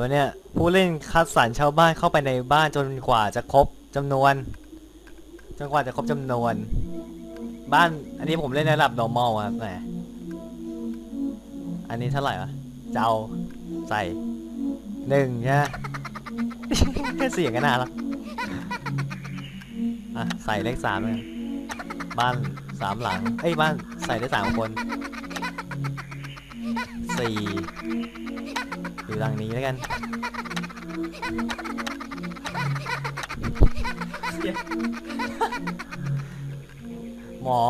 วะเนี่ย ผู้เล่นคัดสรรชาวบ้านเข้าไปในบ้านจนกว่าจะครบจำนวน จนกว่าจะครบจำนวน บ้านอันนี้ผมเล่นในระดับ normal อะครับแหมอันนี้เท่าไหร่วะเจ้าใส่หนึ่งใช่ไหมแค่เสียงก็น่ารักอะใส่เลขสามเลยบ้านสามหลัง เอ้ยบ้านใส่ได้สามคนสี่ อยู่หลังนี้แล้วกัน หมอ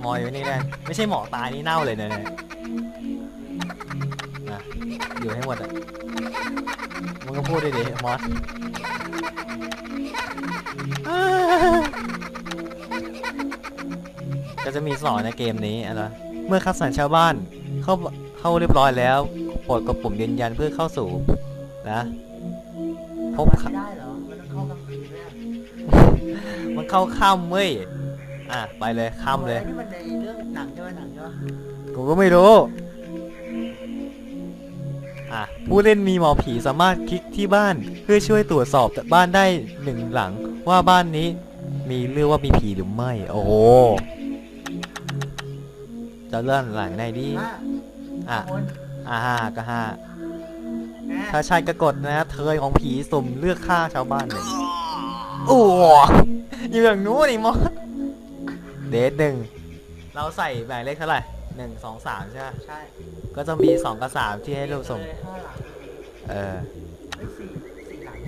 หมออยู่นี่แหละไม่ใช่หมอตายนี่เน่าเลยเนี่ยเนี่ยอะอยู่ให้หมดอะมึงก็พูดดิดิมอสก็จะมีสอนในเกมนี้อะไรเมื่อคัดสรรชาวบ้านเข้าเข้าเรียบร้อยแล้ว กดกดปุ่มยืนยันเพื่อเข้าสู่ นะพบมันค่ะไม่ได้เหรอมันต้องเข้ากลางคืนด้วยอะมันเข้าค่ำเว้ยอะไปเลยค่ำเลย อันนี้มันในเรื่องหนังใช่ไหมหนังใช่ไหมกูก็ไม่รู้ อะ ผู้เล่นมีหมอผีสามารถคลิกที่บ้าน เพื่อช่วยตรวจสอบบ้านได้หนึ่งหลังว่าบ้านนี้ มีเรื่องว่ามีผีหรือไม่ โอ้โหจะเลื่อนหลังไหนดีห้าอะ คน อ่าห้าก็ห้าแน่ถ้าใช่ก็กดนะเทยของผีสุ่มเลือกฆ่าชาวบ้านหนึ่งโอ้โหอยู่อย่างนู้นนี่มอสเดทหนึ่งเราใส่แบ่งเลขเท่าไหร่หนึ่งสองสามใช่ไหมใช่ ก็จะมีสองกับสามที่ให้เราสุ่มเลยห้าหลังเออเอ้ยสี่สี่หลัง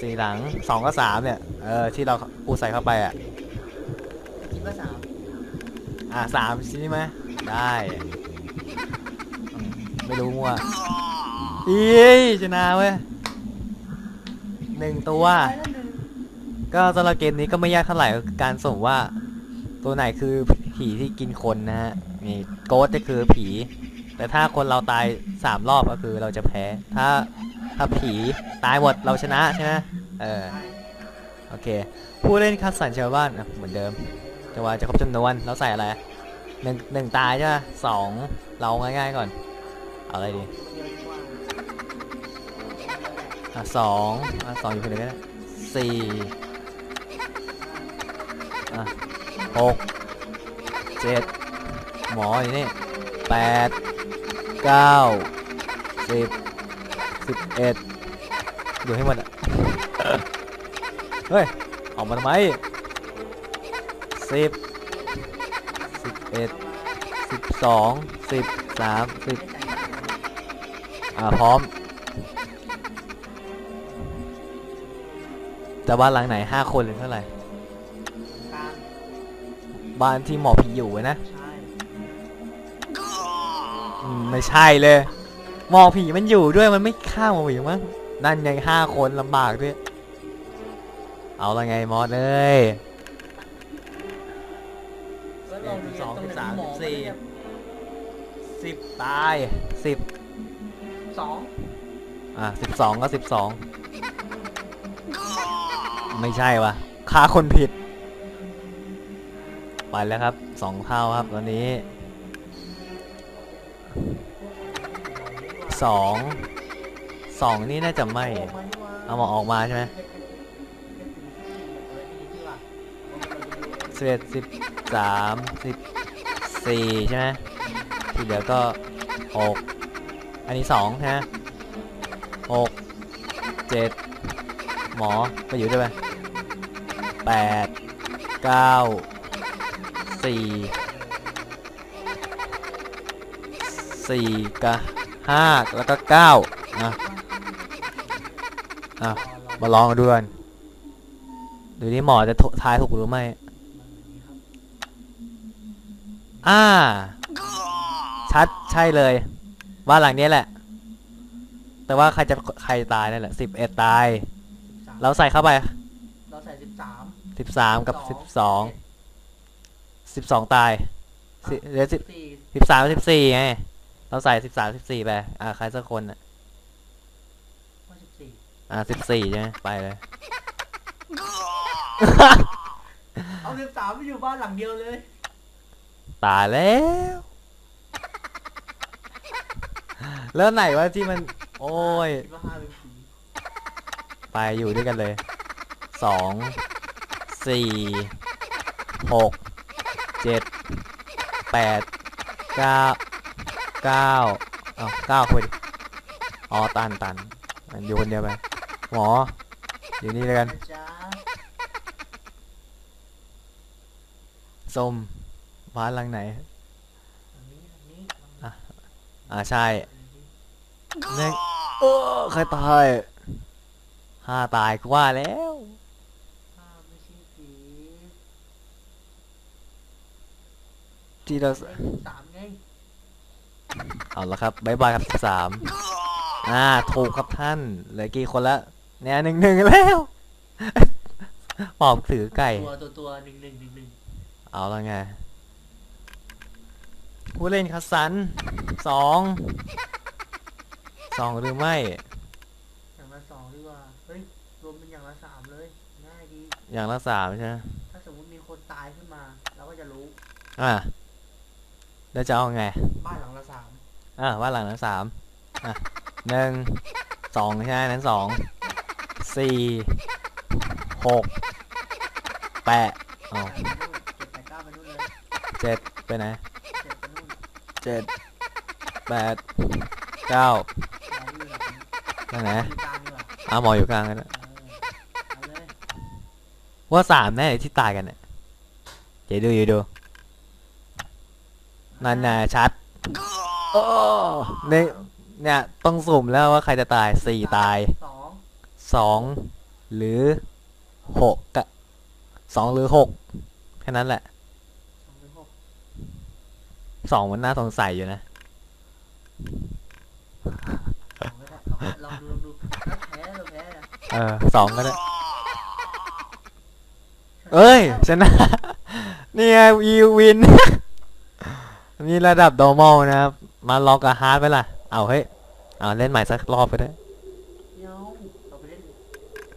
สี่หลังสองกับสามเนี่ย เออ ที่เราปูใส่เข้าไปอะคิดว่าสามอะสามใช่ไหมได้อืม ไม่รู้มั่วอีชนะเว้ยหนึ่งตัว ก็สำหรับเกมนี้ก็ไม่ยากเท่าไหร่การส่งว่า ตัวไหนคือผีที่กินคนนะฮะนี่โกสจะคือผี แต่ถ้าคนเราตายสามรอบก็คือเราจะแพ้ ถ้าถ้าผีตายหมดเราชนะใช่ไหมเออโอเค ผู้เล่นคัดสรรชาวบ้านอะเหมือนเดิมจะว่าจะครบจำนวนเราใส่อะไรหนึ่งหนึ่งตายใช่ไหมสองเราง่ายๆก่อน อะไรดีอะสองอะสองอยู่คนเดียวก็ได้สี่อะหกเจ็ดหมออยู่นี่แปดเก้าสิบสิบเอ็ดอยู่ให้หมดอะ เฮ้ย ออกมาทำไมสิบสิบเอ็ดสิบสองสิบสามสิบ อ่าพร้อม แต่บ้านหลังไหนห้าคนหรือเท่าไหร่ กลางบ้านที่หมอผีอยู่อะนะใช่อืมไม่ใช่เลย หมอผีมันอยู่ด้วยมันไม่ฆ่าหมอผีมั้งนั่นยังห้าคนลำบากด้วย เอาละไงมอสเอ้ยก็ลองดูสองตรงไหนสามหมอสี่มันเนี่ยสิบตายสิบ สองอะสิบสองก็สิบสองไม่ใช่วะฆ่าคนผิด ไปแล้วครับสองเท่าครับตอนนี้สองสองนี่น่าจะไม่ออกมานี่วะเอาหมอออกมาใช่ไหมสิบเอ็ดสิบสามสิบสี่ใช่ไหมที่เหลือก็หก อันนี้สองใช่ไหมหกเจ็ดหมอไปอยู่ด้วยไหมแปดเก้าสี่สี่กับห้าแล้วก็เก้าอะอะมาลองดูกันดูนี่หมอจะทายถูกหรือไม่ อ่า ชัดใช่เลย บ้านหลังนี้แหละ แต่ว่าใครจะใครตายนั่นแหละสิบเอ็ดตาย เราใส่เข้าไปเราใส่สิบสามสิบสามกับสิบสองสิบสองตายสิเหลือสิบสี่สิบสามสิบสี่ไงเราใส่สิบสามสิบสี่ไปอ่าใครสักคนอะว่าสิบสี่อ่าสิบสี่ใช่ไหมไปเลยเอาสิบสามไปอยู่บ้านหลังเดียวเลย ตายแล้ว แล้วไหนวะที่มัน โอ้ย คิดว่าห้าเป็นสีไปอยู่ด้วยกันเลยสองสี่หกเจ็ดแปดเก้าเก้าเอาเก้าคนอ๋อตันตันอะอยู่คนเดียวไปหมออยู่นี่เลยกันจ๊ะส้มบ้านหลังไหน อันนี้อันนี้ อะอ่าใช่ อันนี้เนี่ยเออใครตายห้าตายกูว่าแล้วห้าไม่ใช่ผีที่เราเลขสามไงเอาละครับบายบายครับสิบสามอ่าถูกครับท่านเหลือกี่คนละเนี่ยหนึ่งหนึ่งแล้วปอบถือไก่ ตัวตัวตัวหนึ่งหนึ่งหนึ่งหนึ่งเอาแล้วไงผู้เล่นคัสสันสอง สองหรือไม่ อย่างละสองดีกว่า เฮ้ย รวมเป็นอย่างละสามเลย ง่ายดี อย่างละสามใช่ไหมถ้าสมมติมีคนตายขึ้นมาเราก็จะรู้ อ่าแล้วจะเอาไง บ้านหลังละสามอ่าว่าหลังนั้นสามอะหนึ่งสองใช่ไหมนั้นสองสี่หกแปดอ๋อไปนู่นเจ็ดแปดเก้าไปนู่นเลยเจ็ดไปไหนเจ็ดไปนู่นเจ็ดแปดเก้า เราอยู่หลังนั่นไหนอยู่กลางดีกว่าอ้าหมออยู่กลางกันนะเออเอาเลยว่าสามแน่ที่ตายกันเนี่ยเดี๋ยวดูเดี๋ยวดูนั่นน่ะชัดโอ้เนี่ยเนี่ยต้องสุ่มแล้วว่าใครจะตายสี่ตายสองสองหรือหกกะสองหรือหกแค่นั้นแหละสองหรือหกสองมันน่าสงสัยอยู่นะ สองก็ได้สองก็ลองดูลองดูถ้าแพ้เราแพ้นะ เออสองก็ได้ เอ้ยชนะเนี่ยวีวิน นี่ระดับ normal นะครับ มาล็อกกับฮาร์ดไปล่ะ เอาเฮ้ย เอาเล่นใหม่สักรอบก็ได้ เดี๋ยวเราไปเล่น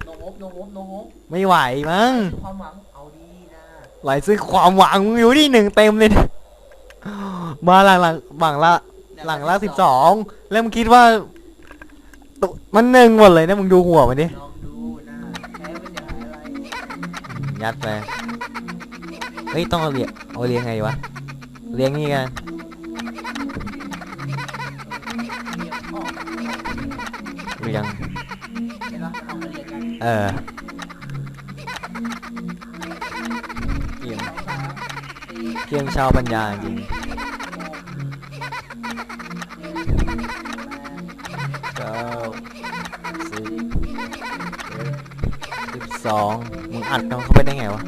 โนโฮปโนโฮปโนโฮปไม่ไหวมั้ง ความหวังเอาดีนะไหลซื้อความหวังมึงอยู่ที่หนึ่งเต็มเลยนะมาหลังหลังหลังละ หลังละสิบสองแล้วมึงคิดว่า ตมันหนึ่งหมดเลยนะมึงดูหัวมันดิลองดูนะแพ้ไม่เสียหายอะไรยัดไปเฮ้ยต้องเอาเลี้ยงเอาเลี้ยงไงวะเลี้ยงนี่กันเรียบออกเลี้ยงใช่ปะเอามาเรียนกันเออเลี้ยงสองสามเกียงชาวปัญญาจริง สองมึงอัดกันเข้าไปได้ไงวะ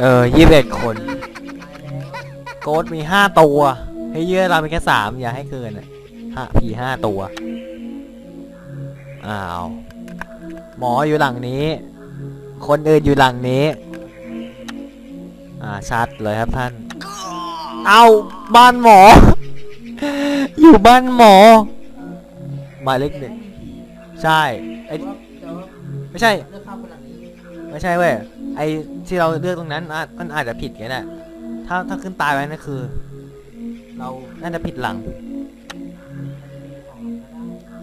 เออยี่สิบเอ็ดคน โกดมีห้าตัว ให้เยอะเราเป็นแค่สามอย่าให้เกินอะห้าผีห้าตัว อ้าว หมออยู่หลังนี้ คนอื่นอยู่หลังนี้ อ่าชัดเลยครับท่าน เอาบ้านหมอ อยู่บ้านหมอหมายเลขหนึ่งใช่ไอไม่ใช่ ไม่ใช่เว้ยไอที่เราเลือกตรงนั้นอาจมันอาจจะผิดไงแหละถ้าถ้าขึ้นตายไปนั่นคือ เราน่าจะผิดหลัง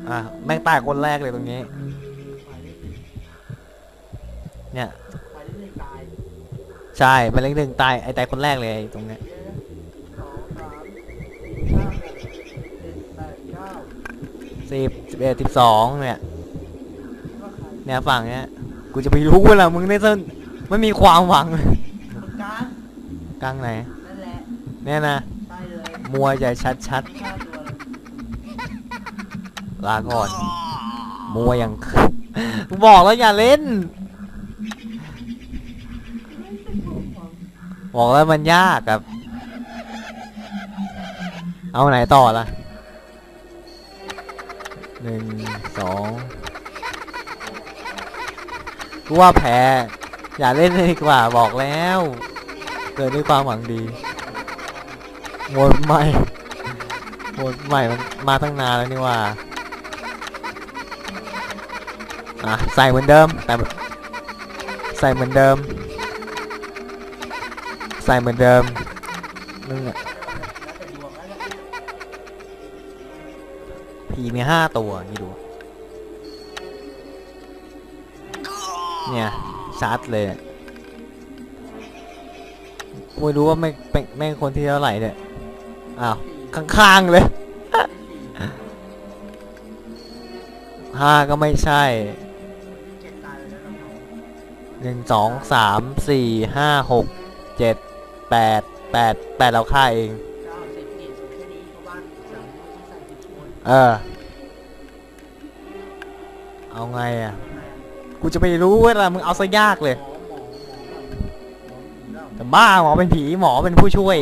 อะแม่งตายคนแรกเลยตรงนี้ เนี่ยไปเรื่อยๆตายใช่เป็นเลขหนึ่งตายไอตายคนแรกเลยไอ้ตรงเนี้ยเยอะสองสามสี่ห้าหกเจ็ดแปดเก้าสิบสิบเอ็ดสิบสองเนี่ยว่าใครเนี่ยฝั่งเนี้ยกูจะไปรู้เวลามึงได้ส้นไม่มีความหวังคนกลางกลางไหนนั่นแหละเนี่ยนะใช่เลยมัวจะชัดชัดห้าตัวเลาก่อนมัวย่างบอกแล้วอย่าเล่น บอกแล้วมันยากครับ เอาไหนต่อละหนึ่งสองกูว่าแพ้ อย่าเล่นเลยดีกว่าบอกแล้ว เกิดด้วยความหวังดีหมดไม่โหดใหม่มันมาตั้งนานแล้วนี่ว่า อะใส่เหมือนเดิมแต่ใส่เหมือนเดิม ใส่เหมือนเดิมนึงอะผีมีห้าตัวนี่ดูเนี่ยชัดเลยไม่รู้ว่าไม่เป็นแม่งคนที่เท่าไหร่เนี่ยอ้าวข้างๆเลยห้าก็ไม่ใช่ นึ่งสองสามสี่ห้าหกเจ็ดแปดแปดแปดเราฆ่าเอง เออ เอาไงอะ กูจะไปรู้เวลามึงเอาซะยากเลยแบบหมอผีแล้วแต่บ้าหมอเป็นผีหมอเป็นผู้ช่วย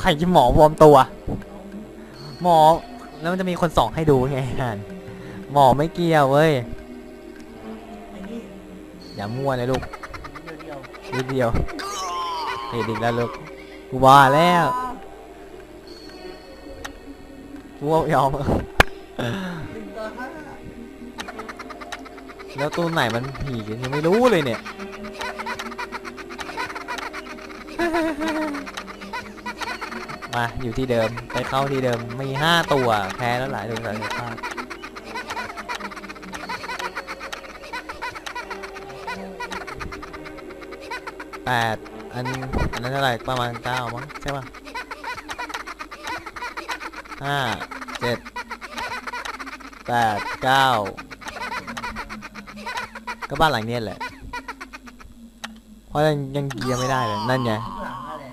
ใครจะหมอวอมตัว หมอ แล้วมันจะมีคนสองให้ดูไงฮานหมอไม่เกี่ยวเว้ย อย่ามั่วนะลูกเดียวนิดเดียวเฮ้ยดิแล้วลูกกูว่าแล้วกูว่ายอมๆหนึ่งต่อห้าแล้วตัวไหนมันผีกันยังไม่รู้เลยเนี่ยมาอยู่ที่เดิมไปเข้าที่เดิมมีห้าตัวแพ้แล้วหลายตัวหลายตัว แปดอันอันนั้นเท่าไหร่ประมาณเก้ามั้งใช่ป่ะห้าเจ็ดแปดเก้าก็บ้านหลังเนี้ยแหละ เพราะยังยังเกียร์ไม่ได้เลยนั่นไงข้างหลังอะแหละ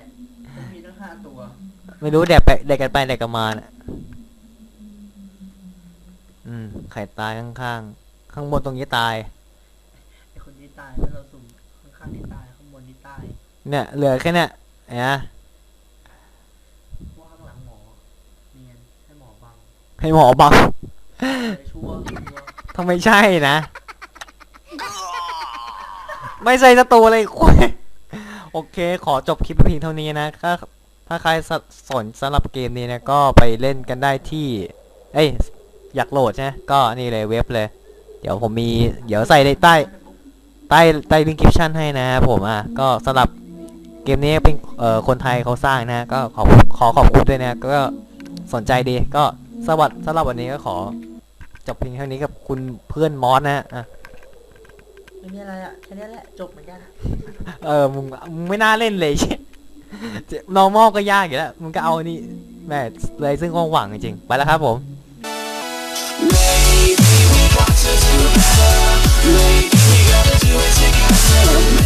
มันมีตั้งห้าตัว ไม่รู้แดกไปแดกกันไปแดกกันมาน่ะอืมไข่ตายข้างๆ ข้างบนตรงนี้ตายไอ้คนที่ตายแล้วเราสุ่มข้างๆที่ตาย เนี่ยเหลือแค่เนี่ยเห็นไหมพวกข้างหลังหมอเนียนให้หมอบังให้หมอบังเลยชัวร์ชัวร์ทำไมใช่นะ ไม่ใส่ศัตรูเลยคุยโอเค ขอจบคลิปเพียงเท่านี้นะถ้าถ้าใครสสนสำหรับเกมนี้นะ ก็ไปเล่นกันได้ที่ เอ้ย อยากโหลดใช่ไหมก็นี่เลยเว็บเลย เดี๋ยวผมมี เดี๋ยวใส่ในใต้ ใต้ใต้ลิงก์คริปชั่นให้นะครับผมอะ ก็สำหรับ เกมนี้เป็นคนไทยเขาสร้างนะ ก็ขอขอขอบคุณด้วยนะ ก็สนใจดี ก็สวัสดีสำหรับวันนี้ก็ขอจบเพียงเท่านี้กับคุณเพื่อนมอสนะอะไม่มีอะไรอะแค่นี้แหละจบเหมือนกันเออมึงมึงไม่น่าเล่นเลยใช่ normal ก็ยากอยู่แล้วมึงก็เอานี่แม่เลยซึ่งความหวังจริงไปแล้วครับผม Maybe we got to do better. Maybe we gotta do it together.